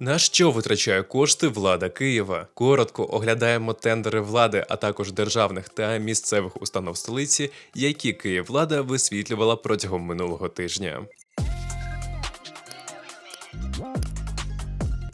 На що витрачає кошти влада Києва? Коротко оглядаємо тендери влади, а також державних та місцевих установ столиці, які Київлада висвітлювала протягом минулого тижня.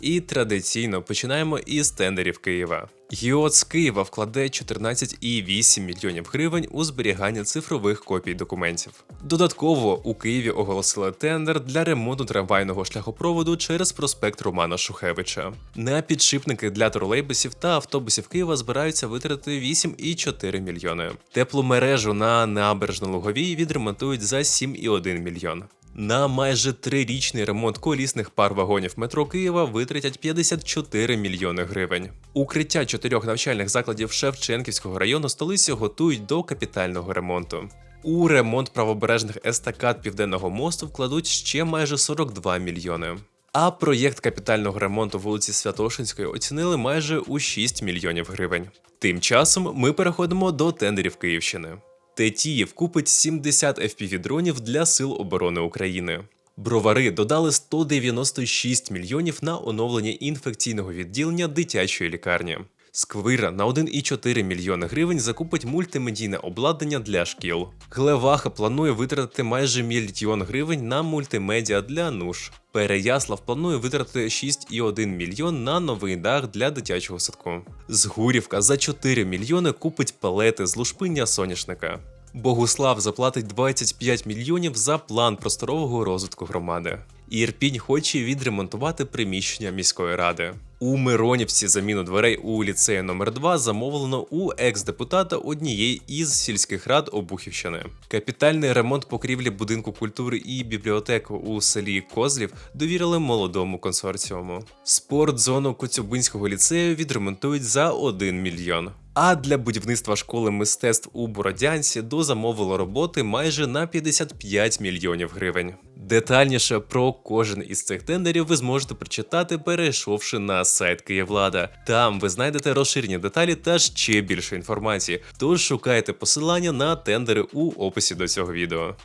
І традиційно починаємо із тендерів Києва. ГІОЦ Києва вкладе 14,8 мільйонів гривень у зберігання цифрових копій документів. Додатково у Києві оголосили тендер для ремонту трамвайного шляхопроводу через проспект Романа Шухевича. На підшипники для тролейбусів та автобусів Києва збираються витратити 8,4 мільйони. Теплу мережу на набережно Луговій відремонтують за 7,1 мільйон. На майже трирічний ремонт колісних пар вагонів метро Києва витратять 54 мільйони гривень. Укриття чотирьох навчальних закладів Шевченківського району столиці готують до капітального ремонту. У ремонт правобережних естакад Південного мосту вкладуть ще майже 42 мільйони. А проєкт капітального ремонту вулиці Святошинської оцінили майже у 6 мільйонів гривень. Тим часом ми переходимо до тендерів Київщини. Тетіїв купить 70 FPV-дронів для Сил оборони України. Бровари додали 196 мільйонів на оновлення інфекційного відділення дитячої лікарні. Сквира на 1,4 мільйони гривень закупить мультимедійне обладнання для шкіл. Глеваха планує витратити майже мільйон гривень на мультимедіа для НУШ. Переяслав планує витратити 6,1 мільйон на новий дах для дитячого садку. Згурівка за 4 мільйони купить палети з лушпиння соняшника. Богуслав заплатить 25 мільйонів за план просторового розвитку громади. Ірпінь хоче відремонтувати приміщення міської ради. У Миронівці заміну дверей у ліцеї номер 2 замовлено у екс-депутата однієї із сільських рад Обухівщини. Капітальний ремонт покрівлі будинку культури і бібліотеку у селі Козлів довірили молодому консорціуму. Спортзону Коцюбинського ліцею відремонтують за 1 мільйон. А для будівництва школи мистецтв у Бородянці дозамовило роботи майже на 55 мільйонів гривень. Детальніше про кожен із цих тендерів ви зможете прочитати, перейшовши на сайт Київлада. Там ви знайдете розширені деталі та ще більше інформації. Тож шукайте посилання на тендери у описі до цього відео.